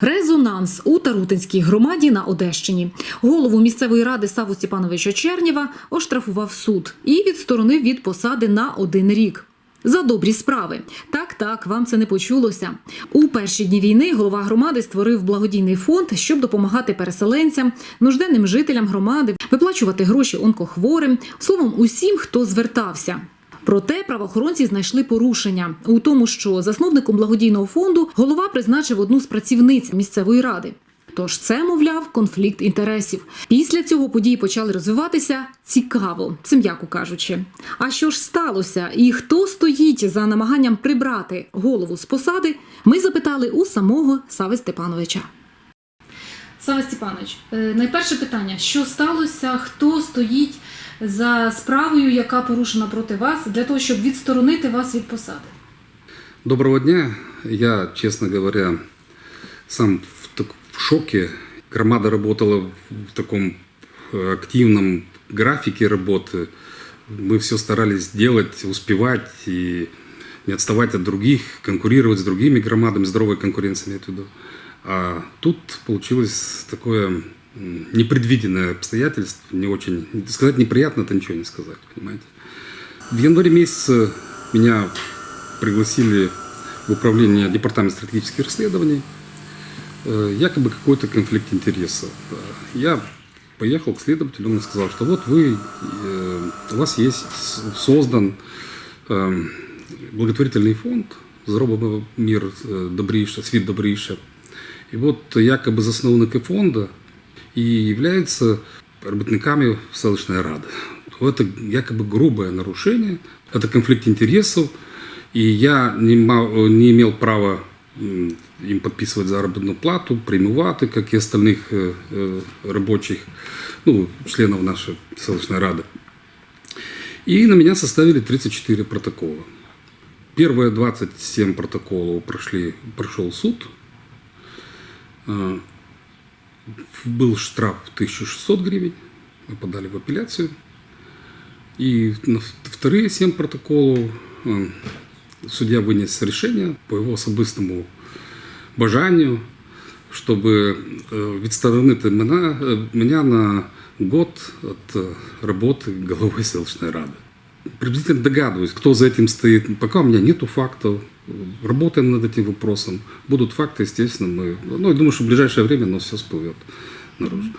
Резонанс у Тарутинській громаді на Одещині. Голову місцевої ради Саву Степановича Чернєва оштрафував суд і відсторонив від посади на один рік. За добрі справи. Так, так, вам це не почулося. У перші дні війни голова громади створив благодійний фонд, щоб допомагати переселенцям, нужденним жителям громади, виплачувати гроші онкохворим, словом, усім, хто звертався. Проте правоохоронці знайшли порушення у тому, що засновником благодійного фонду голова призначив одну з працівниць місцевої ради. Тож це, мовляв, конфлікт інтересів. Після цього події почали розвиватися цікаво, це м'яко кажучи. А що ж сталося, і хто стоїть за намаганням прибрати голову з посади? Ми запитали у самого Сави Степановича. Саве Степанович, е, найперше питання: що сталося? Хто стоїть за справою, яка порушена проти вас, для того, щоб відсторонити вас від посади? Доброго дня. Я, честно говоря, сам в, так- в шоке. Громада работала в таком э, активном графике работы. Мы все старались делать, успевать и не отставать от других, конкурировать с другими громадами, здоровой конкуренцией, имею в виду. А тут получилось такое непредвиденное обстоятельство, не очень, сказать неприятно, это ничего не сказать, понимаете. В январе месяце меня пригласили в управление Департамента стратегических расследований. Э, Якобы какой-то конфликт интересов. Э, Я поехал к следователю, он сказал, что вот вы, э, у вас есть создан э, благотворительный фонд «Здоровый мир Добрейша», «Свит Добрейша». И вот якобы засновники фонда и являются работниками селищной рады. Это якобы грубое нарушение, это конфликт интересов, и я не, не имел права им подписывать заработную плату, премувати, как и остальных э, э, рабочих, ну, членов нашей селищной рады. И на меня составили 34 протокола. Первые 27 протоколов прошли, прошел суд. А, Был штраф 1600 гривен. Мы подали в апелляцию. И на вторые 7 протоколов а, судья вынес решение по его особистому бажанню, чтобы э, відсторонити мене, меня на год от работы головой селищной рады. Приблизительно догадываюсь, кто за этим стоит. Пока у меня нету фактов. Работаем над этим вопросом. Будут факты, естественно, мы... Ну, я думаю, что в ближайшее время оно все всплывет наружу.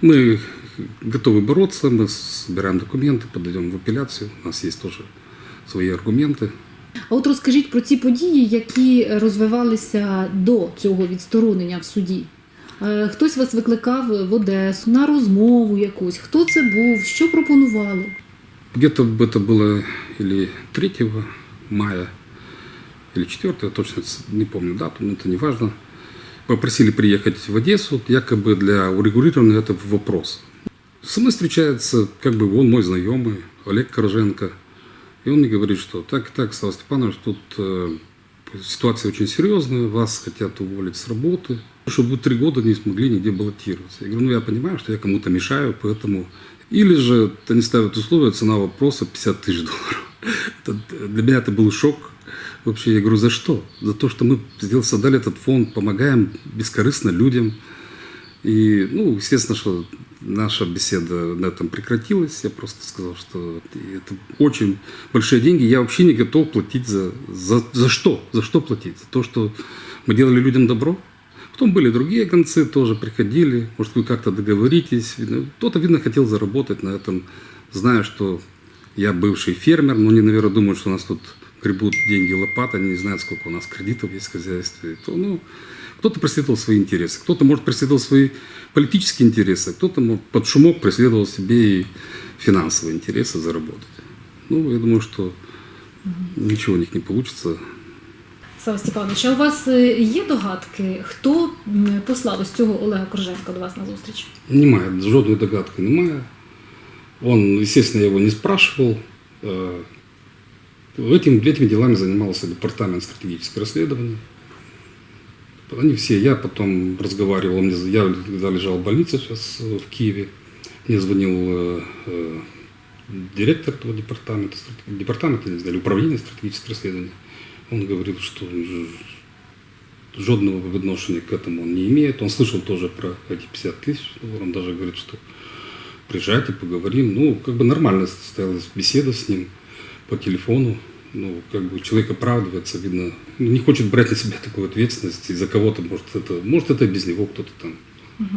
Мы готовы бороться, мы собираем документы, подаем в апелляцию. У нас есть тоже свои аргументы. А от розкажіть про ці події, які розвивалися до цього відсторонення в суді. Е, Хтось вас викликав в Одесу на розмову якусь. Хто це був? Що пропонували? Где-то это было или 3 мая, или 4, я точно не помню дату, но это не важно. Попросили приехать в Одессу, якобы для урегулирования этого вопроса. Со мной встречается, как бы он мой знакомый, Олег Корженко. И он мне говорит, что так и так, Слава Степанович, тут э, ситуация очень серьезная, вас хотят уволить с работы, чтобы вы три года не смогли нигде баллотироваться. Я говорю, ну я понимаю, что я кому-то мешаю, поэтому... Или же они ставят условия, цена вопроса 50 тысяч долларов. Это- для меня это был шок. Вообще, я говорю, за что? За то, что мы сделали, создали этот фонд, помогаем бескорыстно людям. И, ну, естественно, что наша беседа на этом прекратилась. Я просто сказал, что это очень большие деньги. Я вообще не готов платить за, за, за что? За что платить? За то, что мы делали людям добро? Потом были другие концы, тоже приходили. Может, вы как-то договоритесь. Видно, Кто-то, видно, хотел заработать на этом, зная, что я бывший фермер, но они, наверное, думают, что у нас тут гребут деньги лопатой, они не знают, сколько у нас кредитов есть в хозяйстве. То, ну, кто-то преследовал свои интересы, кто-то, может, преследовал свои политические интересы, кто-то может, под шумок преследовал себе и финансовые интересы заработать. Ну, я думаю, что ничего у них не получится. Сава Степанович, а у вас е, є догадки, хто м, послав ось цього Олега Корженка до вас на зустріч? Немає, жодної догадки немає. Он, естественно, я его не спрашивал. Этим, этими делами занимался департамент стратегического расследования. Они все, я потом разговаривал, мне, я когда лежал в больнице сейчас в Киеве, мне звонил э, э, директор этого департамента, департамента, не знаю, управления стратегического расследования. Он говорил, что жодного відношення к этому он не имеет. Он слышал тоже про эти 50 тысяч долларов. Он даже говорит, что приезжайте, поговорим. Ну, как бы нормально состоялась беседа с ним по телефону. Ну, как бы человек оправдывается, видно, ну, не хочет брать на себя такую ответственность. Из-за кого-то, может, это, может, это без него кто-то там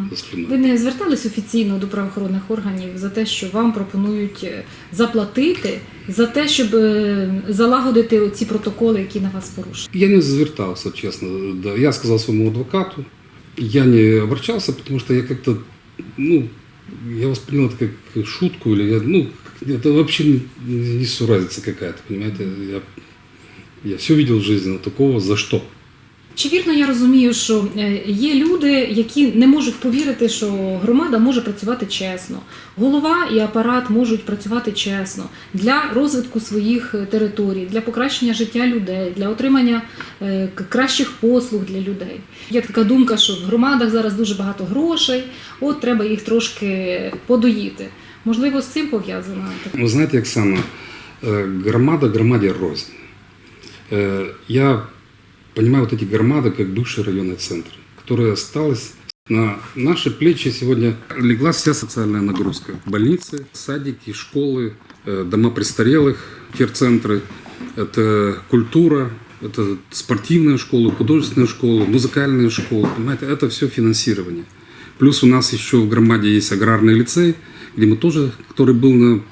за спиной. Ви не звертались офіційно до правоохоронних органів за те, що вам пропонують е, заплатити за те, щоб е, залагодити ці протоколи, які на вас порушені? Я не звертался, честно. Да. Я сказал своему адвокату. Я не обращался, потому что я как-то, ну, я воспринял это как шутку, или я, ну, это вообще не, не разница какая-то, понимаете? Я, я все видел в жизни, но такого за что? Чи вірно я розумію, що е, є люди, які не можуть повірити, що громада може працювати чесно, голова і апарат можуть працювати чесно для розвитку своїх е, територій, для покращення життя людей, для отримання е, к- кращих послуг для людей. Є така думка, що в громадах зараз дуже багато грошей, от треба їх трошки подоїти. Можливо, з цим пов'язана така. Вы знаете, Оксана, э, громада громаде рознь. Э, Я понимаю вот эти громады как бывшие районные центры, которые осталось на наши плечи сегодня легла вся социальная нагрузка. Больницы, садики, школы, э, дома престарелых, терцентры, это культура, это спортивные школы, художественные школы, музыкальные школы, понимаете, это все финансирование. Плюс у нас еще в громаде есть аграрный лицей, где мы тоже, который был на,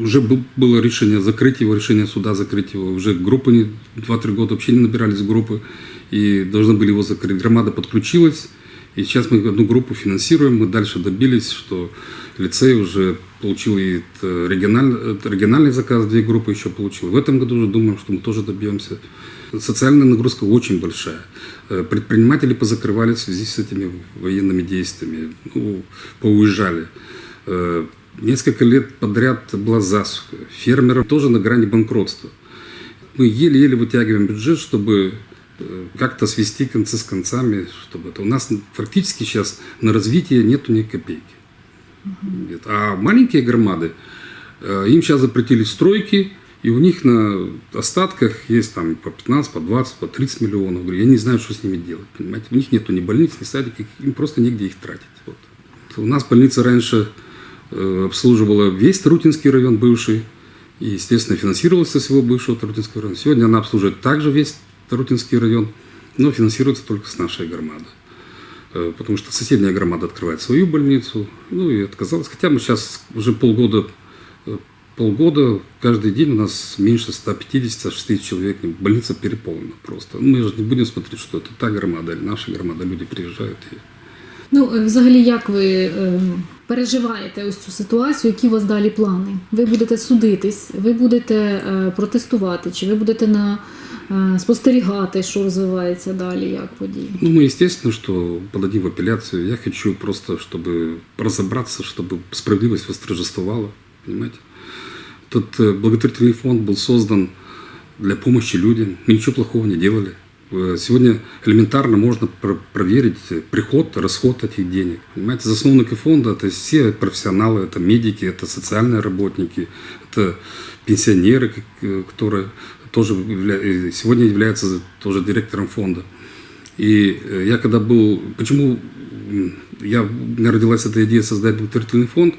уже был- было решение закрыть его, решение суда закрыть его. Уже группы не- 2-3 года вообще не набирались группы и должны были его закрыть. Громада подключилась, и сейчас мы одну группу финансируем. Мы дальше добились, что лицей уже получил и это региональ- это региональный заказ, две группы еще получил. В этом году уже думаем, что мы тоже добьемся. Социальная нагрузка очень большая. Э, Предприниматели позакрывали в связи с этими военными действиями, ну, поуезжали. Э, Несколько лет подряд была засуха. Фермеры тоже на грани банкротства. Мы еле-еле вытягиваем бюджет, чтобы э, как-то свести концы с концами, чтобы это у нас фактически сейчас на развитие нету ни копейки. А маленькие громады, э, им сейчас запретили стройки, и у них на остатках есть там по 15, по 20, по 30 миллионов. Я не знаю, что с ними делать. Понимаете? У них нету ни больниц, ни садиков, им просто негде их тратить. Вот. У нас больница раньше обслуживала весь Тарутинский район бывший, и, естественно, финансировалась со всего бывшего Тарутинского района. Сегодня она обслуживает также весь Тарутинский район, но финансируется только с нашей громады. Э, Потому что соседняя громада открывает свою больницу, ну и отказалась. Хотя мы сейчас уже полгода, э, полгода, каждый день у нас меньше 150-60 человек, больница переполнена просто. Ну, Мы же не будем смотреть, что это та громада или наша громада, люди приезжают и Ну, взагалі, як ви переживаєте ось цю ситуацію? Які у вас далі плани? Ви будете судитись, ви будете е, протестувати, чи ви будете на е, спостерігати, що розвивається далі, як події? Ну, мы, естественно, что подадим в апелляцию. Я хочу просто, чтобы разобраться, чтобы справедливость восторжествовала, понимаете? Этот э, благотворительный фонд был создан для помощи людям. Мы ничего плохого не делали. Э, Сегодня элементарно можно про- проверить приход, расход этих денег. Понимаете, засновники фонда – это все профессионалы, это медики, это социальные работники, это пенсионеры, э, которые тоже явля- сегодня являются тоже директором фонда. И э, я когда был... Почему я, у меня родилась эта идея создать благотворительный фонд,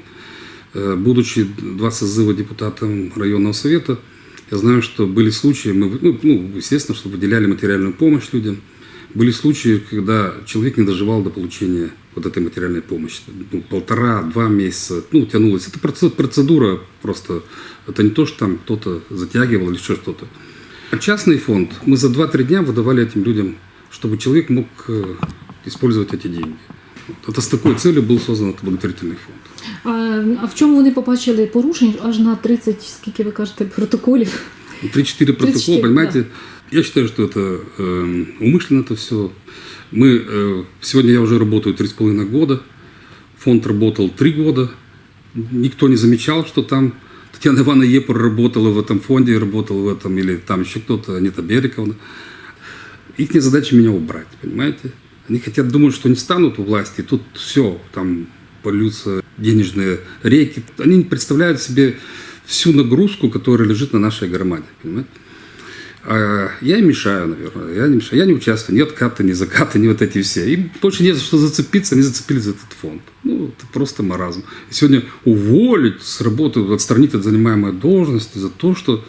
будучи два созыва депутатом районного совета, я знаю, что были случаи, мы, ну, ну, естественно, что выделяли материальную помощь людям. Были случаи, когда человек не доживал до получения вот этой материальной помощи. Ну, полтора-два месяца, ну, тянулось. Это проце- процедура просто. Это не то, что там кто-то затягивал или еще что-то. А частный фонд мы за 2-3 дня выдавали этим людям, чтобы человек мог э, использовать эти деньги. Это с такой целью был создан этот благотворительный фонд. А, а в чому вони побачили порушень аж на 30, скільки ви кажете, протоколів? 3-4 протокола, 34, понимаете? Я считаю, что это э, умышленно это все. Мы, э, сегодня я уже работаю 3,5 года, фонд работал 3 года, никто не замечал, что там Татьяна Ивановна Епор работала в этом фонде, работала в этом, или там еще кто-то, Анита Бериковна. Их задача меня убрать, понимаете? Они хотят, думают, что они станут у власти, тут все, там польются денежные реки. Они представляют себе всю нагрузку, которая лежит на нашей громаде, понимаете? А я им мешаю, наверное. Я не мешаю. Я не участвую ни откаты, ни закаты, ни вот эти все. Им больше не за что зацепиться, они зацепились за этот фонд. Ну, это просто маразм. И сегодня уволить с работы, отстранить от занимаемой должности за то, что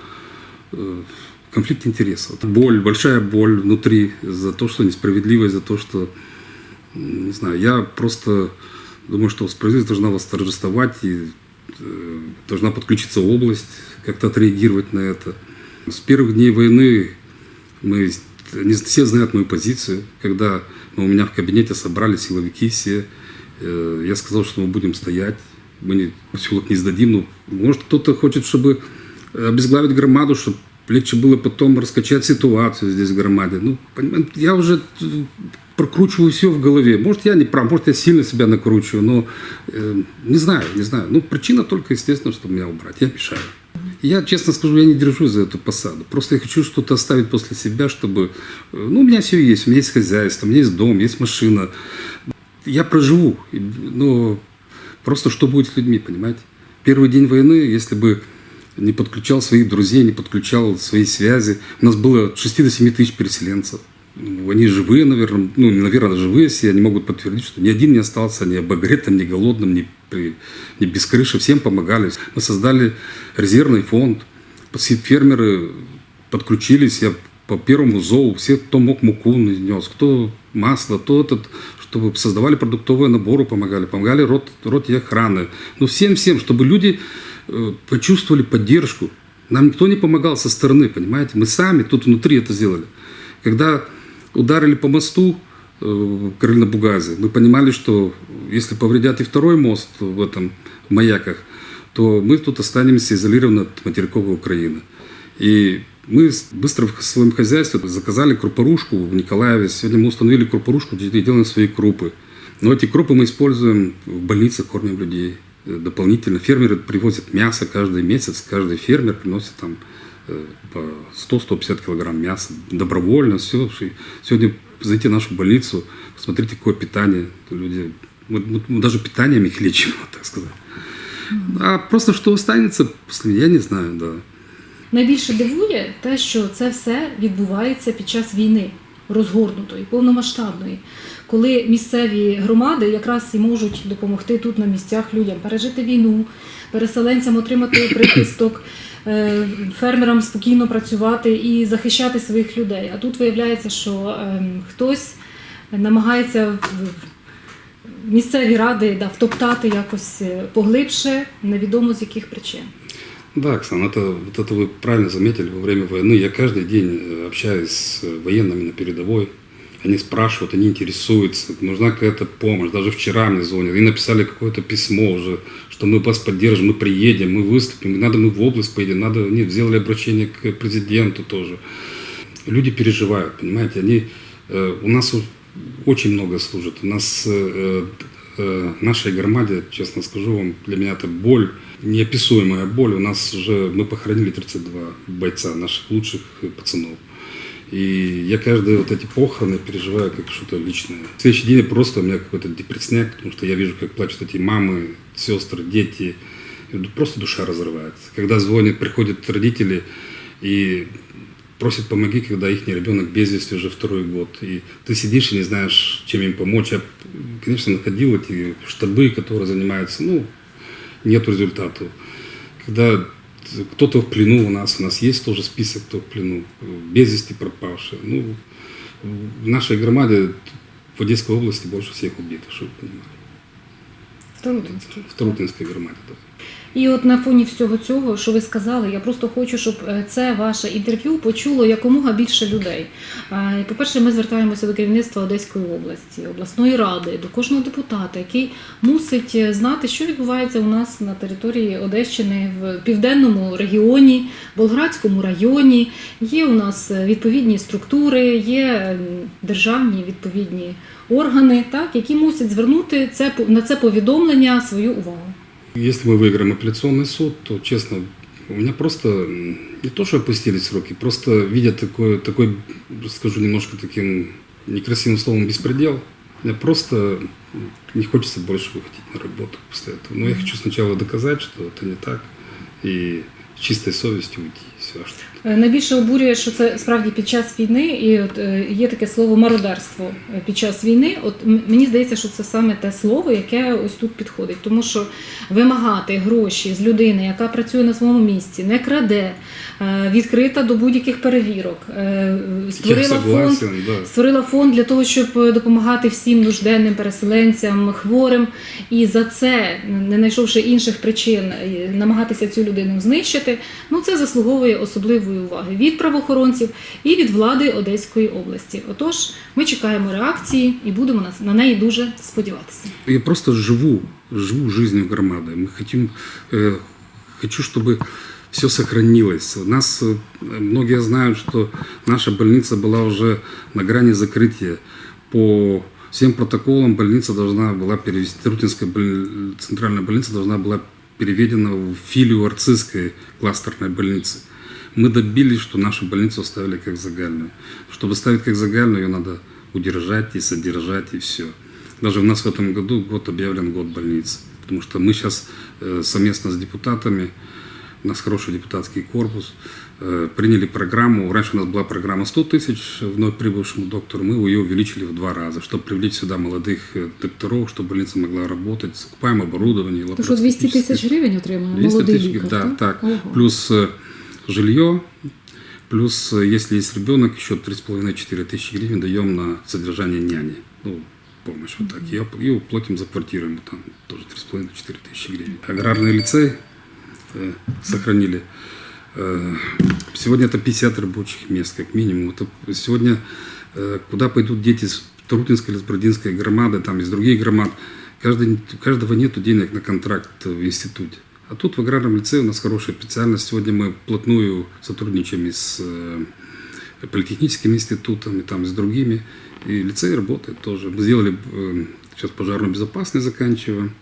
э, конфликт интересов. Боль, большая боль внутри за то, что несправедливость, за то, что, не знаю, я просто думаю, что справедливость должна восторжествовать и э, должна подключиться область, как-то отреагировать на это. С первых дней войны мы, не все знают мою позицию, когда мы у меня в кабинете собрали силовики все, э, я сказал, что мы будем стоять, мы не, поселок не сдадим. Ну, может, кто-то хочет, чтобы обезглавить громаду, чтобы легче было потом раскачать ситуацию здесь в громаде. Ну, понимаете, я уже прокручиваю все в голове. Может, я не прав, может, я сильно себя накручиваю, но э, не знаю, не знаю. Ну, причина только, естественно, чтобы меня убрать. Я мешаю. Я, честно скажу, я не держусь за эту посаду. Просто я хочу что-то оставить после себя, чтобы... э, Ну, у меня все есть. У меня есть хозяйство, у меня есть дом, есть машина. Я проживу. Но просто что будет с людьми, понимаете? Первый день войны, если бы не подключал своих друзей, не подключал свои связи. У нас было от 6 до 7 тысяч переселенцев. Ну, Они живые, наверное, ну, наверное, живые все, они могут подтвердить, что ни один не остался ни обогретым, ни голодным, ни, при- ни без крыши, всем помогали. Мы создали резервный фонд, фермеры подключились, я по первому ЗОУ, все, кто мог муку нес, кто масло, то этот, чтобы создавали продуктовые наборы, помогали, помогали рот, рот и охраны. Ну, всем-всем, чтобы люди э, почувствовали поддержку. Нам никто не помогал со стороны, понимаете? Мы сами тут внутри это сделали. Когда ударили по мосту э, Крыльно-Бугазе, мы понимали, что если повредят и второй мост в этом в маяках, то мы тут останемся изолированы от материковой Украины. И мы быстро в своем хозяйстве заказали крупорушку в Николаеве. Сегодня мы установили крупорушку, где делаем свои крупы. Но эти крупы мы используем в больницах, кормим людей э, дополнительно. Фермеры привозят мясо каждый месяц. Каждый фермер приносит там по 100-150 килограмм мяса добровольно. Все. Сегодня зайти в нашу больницу, посмотрите, какое питание. Люди, мы, мы- мы даже питанием их лечим, вот так сказать. А просто что останется после, я не знаю, да. Найбільше дивує те, що це все відбувається під час війни розгорнутої, повномасштабної, коли місцеві громади якраз і можуть допомогти тут на місцях людям пережити війну, переселенцям отримати прихисток, е, фермерам спокійно працювати і захищати своїх людей. А тут виявляється, що ем, хтось намагається в- в місцеві ради да, втоптати якось е, поглибше, невідомо з яких причин. Да, Оксана, это, вот это вы правильно заметили во время войны. Я каждый день э, общаюсь с э, военными на передовой. Они спрашивают, они интересуются, нужна какая-то помощь. Даже вчера мне звонят. И написали какое-то письмо уже, что мы вас поддержим, мы приедем, мы выступим. Надо мы в область поедем, надо... Нет, сделали обращение к президенту тоже. Люди переживают, понимаете, они... э, у нас очень много служат. У нас э, э, нашей громаде, честно скажу вам, для меня это боль, неописуемая боль. У нас уже, мы похоронили 32 бойца, наших лучших пацанов. И я каждые вот эти похороны переживаю как что-то личное. В следующий день просто у меня какой-то депрессняк, потому что я вижу, как плачут эти мамы, сестры, дети. И просто душа разрывается. Когда звонят, приходят родители и просят помоги, когда их ребенок без вести уже второй год. И ты сидишь и не знаешь, чем им помочь. Я, конечно, находил эти штабы, которые занимаются, ну, нет результата. Когда кто-то в плену у нас, у нас есть тоже список, кто в плену, без вести пропавшие. Ну, в нашей громаде в Одесской области больше всех убито, чтобы вы понимали. В Тарутинській. В Тарутинской громаде, да. І от на фоні всього цього, що ви сказали, я просто хочу, щоб е, це ваше інтерв'ю почуло якомога більше людей. По-перше, ми звертаємося до керівництва Одеської області, обласної ради, до кожного депутата, який мусить е, знати, що відбувається у нас на території Одещини в південному регіоні, Болградському районі. Є у нас е, відповідні структури, є державні відповідні органи, так, які мусять звернути це на це повідомлення свою увагу. Если мы выиграем апелляционный суд, то, честно, у меня просто не то, что опустились руки, просто видя такой, такой, скажу немножко таким некрасивым словом, беспредел, мне просто не хочется больше выходить на работу после этого. Но я хочу сначала доказать, что это не так, и с чистой совестью уйти. все. Что... Е, Найбільше обурює, що це справді під час війни, і от е, є таке слово мародерство під час війни. От мені здається, що це саме те слово, яке ось тут підходить, тому що вимагати гроші з людини, яка працює на своєму місці, не краде, е, відкрита до будь-яких перевірок, створила фонд. Створила фонд для того, щоб допомагати всім нужденним переселенцям, хворим, і за це, не знайшовши інших причин, намагатися цю людину знищити. Ну це заслуговує особливої уваги від правоохоронців і від влади Одеської області. Отож, ми чекаємо реакції і будемо на- на неї дуже сподіватися. Я просто живу, живу жизнью громады. Мы хотим, э, хочу, чтобы все сохранилось. У нас э, многие знают, что наша больница была уже на грани закрытия. По всем протоколам больница должна была перевести, Трутинская боль- центральная больница должна была переведена в филию Арцизской кластерной больницы. Мы добились, что нашу больницу оставили как загальную. Чтобы ставить как загальную, ее надо удержать и содержать, и все. Даже у нас в этом году год объявлен год больницы. Потому что мы сейчас э, совместно с депутатами, у нас хороший депутатский корпус, э, приняли программу. Раньше у нас была программа 100 тысяч вновь прибывшему доктору. Мы ее увеличили в два раза, чтобы привлечь сюда молодых э, докторов, чтобы больница могла работать. Закупаем оборудование. То що 200 тисяч лапароскопические. гривень отримує 200 молодий тысяч, да, так? Ого. Плюс жилье, плюс, э, если есть ребенок, еще 3,5-4 тысячи гривен даем на содержание няни. Ну, помощь вот так. И, оп- и платим за квартиру, ему там тоже 3,5-4 тысячи гривен. Аграрный лицей э, сохранили. Э, сегодня это 50 рабочих мест, как минимум. Это сегодня, э, куда пойдут дети с Трутинской или Бродинской громады, там из других громад, каждый, у каждого нет денег на контракт в институте. А тут в аграрном лицее у нас хорошая специальность. Сегодня мы плотную сотрудничаем и с э, политехническим институтом, и там с другими. И лицей работает тоже. Мы сделали э, сейчас пожарную безопасность заканчиваем.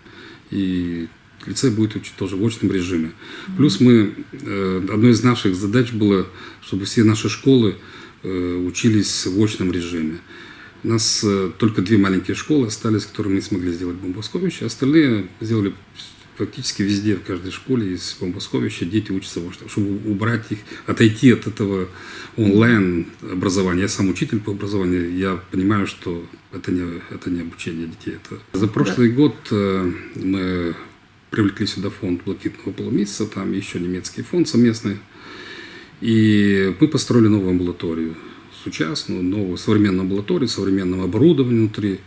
И лицей будет учить тоже в очном режиме. Плюс мы, э, одной из наших задач было, чтобы все наши школы учились в очном режиме. У нас только две маленькие школы остались, которые мы не смогли сделать бомбосховище. Остальные сделали фактически везде, в каждой школе из бомбосховища дети учатся чтобы убрать их, отойти от этого онлайн образования. Я сам учитель по образованию, я понимаю, что это не, это не обучение детей. Это... За прошлый год э, мы привлекли сюда фонд блокитного полумесяца, там еще немецкий фонд совместный. И мы построили новую амбулаторию, сучасную, новую современную амбулаторию, современным оборудованием внутри,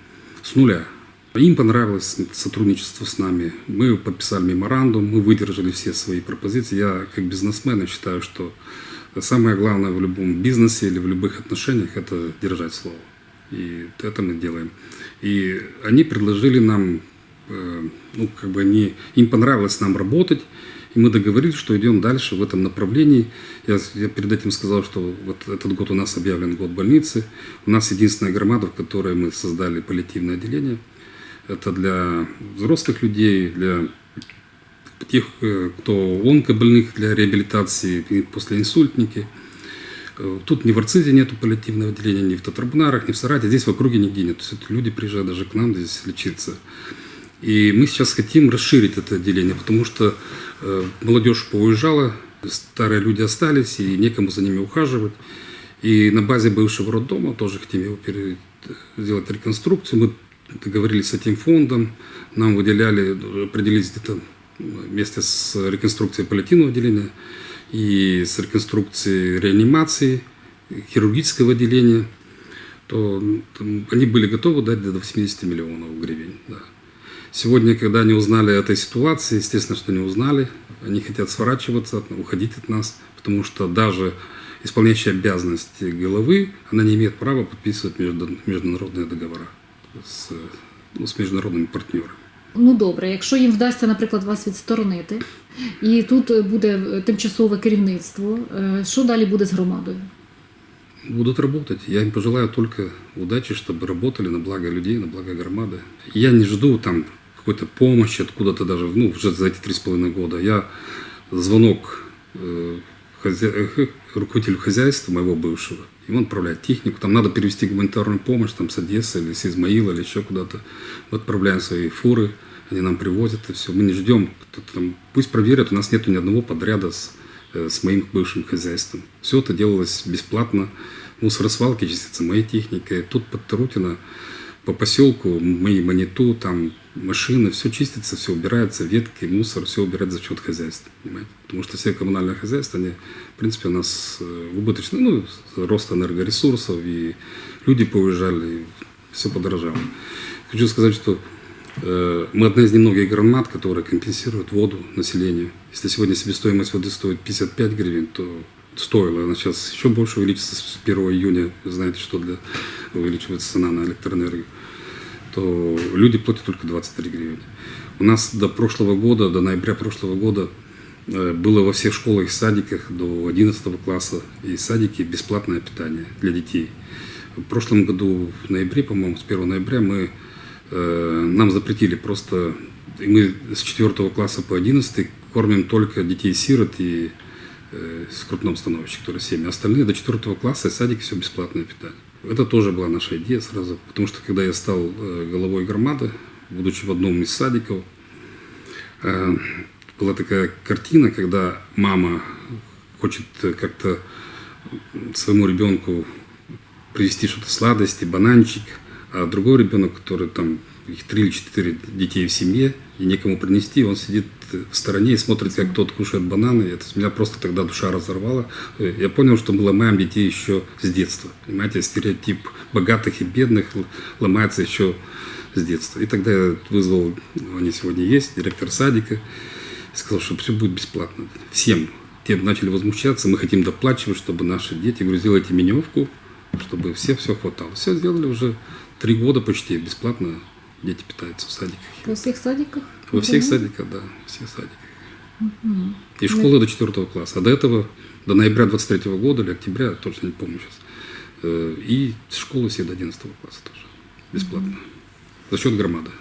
с нуля. Им понравилось сотрудничество с нами. Мы подписали меморандум, мы выдержали все свои пропозиции. Я как бизнесмен считаю, что самое главное в любом бизнесе или в любых отношениях – это держать слово. И это мы делаем. И они предложили нам, э, ну, как бы они, им понравилось нам работать, и мы договорились, что идем дальше в этом направлении. Я, я перед этим сказал, что вот этот год у нас объявлен год больницы. У нас единственная громада, в которой мы создали паллиативное отделение. Это для взрослых людей, для тех, э, кто онкобольных, для реабилитации и послеинсультники. Э, Тут ни в Арцизе нету паллиативного отделения, ни в Татрабунарах, ни в Сарате. Здесь в округе нигде нет. То есть люди приезжают даже к нам здесь лечиться. И мы сейчас хотим расширить это отделение, потому что э, молодежь поуезжала, старые люди остались, и некому за ними ухаживать. И на базе бывшего роддома тоже хотим его сделать реконструкцию. Мы договорились с этим фондом, нам выделяли, определились где-то вместе с реконструкцией паллиативного отделения и с реконструкцией реанимации, хирургического отделения, то там, они были готовы дать до 80 миллионов гривен. Да. Сегодня, когда они узнали этой ситуации, естественно, что не узнали, они хотят сворачиваться, уходить от нас, потому что даже исполняющая обязанности головы, она не имеет права подписывать между- международные договора с, ну, с международными партнерами. Ну добре, якщо їм вдасться, наприклад, вас відсторонити, і тут буде е, тимчасове керівництво, е, що далі буде з громадою? Будут работать. Я им пожелаю только удачи, чтобы работали на благо людей, на благо громады. Я не жду там какой-то помощи откуда-то даже, ну, уже за эти три с половиной года. Я звонок э, хозя- э, руководителю хозяйства моего бывшего, И он отправляет технику. Там надо перевести гуманитарную помощь там, с Одессы или с Измаила или еще куда-то. Мы отправляем свои фуры, они нам привозят, и все. Мы не ждем. там, пусть проверят, у нас нет ни одного подряда с э, с моим бывшим хозяйством. Все это делалось бесплатно. Мусоросвалки чистятся моей техникой. Тут под Тарутино по поселку мои маниту, там машины, все чистится, все убирается, ветки, мусор, все убирается за счет хозяйства. Понимаете? Потому что все коммунальные хозяйства, они, в принципе, у нас э, убыточны, ну, рост энергоресурсов, и люди поуезжали, и все подорожало. Хочу сказать, что э, мы одна из немногих громад, которая компенсирует воду населению. Если сегодня себестоимость воды стоит 55 гривен, то стоила, она сейчас еще больше увеличится с 1 июня. Вы знаете, что для увеличивается цена на электроэнергию то люди платят только 23 гривны. У нас до прошлого года, до ноября прошлого года э, было во всех школах и садиках до 11 класса и садики бесплатное питание для детей. В прошлом году, в ноябре, по-моему, с 1 ноября мы, э, нам запретили просто, мы с 4 класса по 11 кормим только детей-сирот и э, с крупном становище, которые семьи. Остальные до 4 класса и садики все бесплатное питание. Это тоже была наша идея сразу, потому что когда я стал э, головой громады, будучи в одном из садиков, э, была такая картина, когда мама хочет как-то своему ребенку привезти что-то сладости, бананчик, а другой ребенок, который там, их три или четыре детей в семье, и некому принести, он сидит в стороне и смотрит, как тот кушает бананы. Это меня просто тогда душа разорвала. Э, Я понял, что мы ломаем детей еще с детства. Понимаете, стереотип богатых и бедных ломается еще с детства. И тогда я вызвал, они сегодня есть, директор садика, и сказал, что все будет бесплатно. Всем. Те начали возмущаться, мы хотим доплачивать, чтобы наши дети, говорю, сделайте меневку, чтобы все все хватало. Все сделали уже три года почти бесплатно, дети питаются в садиках. Во всіх садиках? Во всех садиках, да, во всех садиках. И школы до 4 класса. А до этого, до ноября 23 года или октября, точно не помню сейчас, э, и школы все до 11 класса тоже. Бесплатно. За счет громады.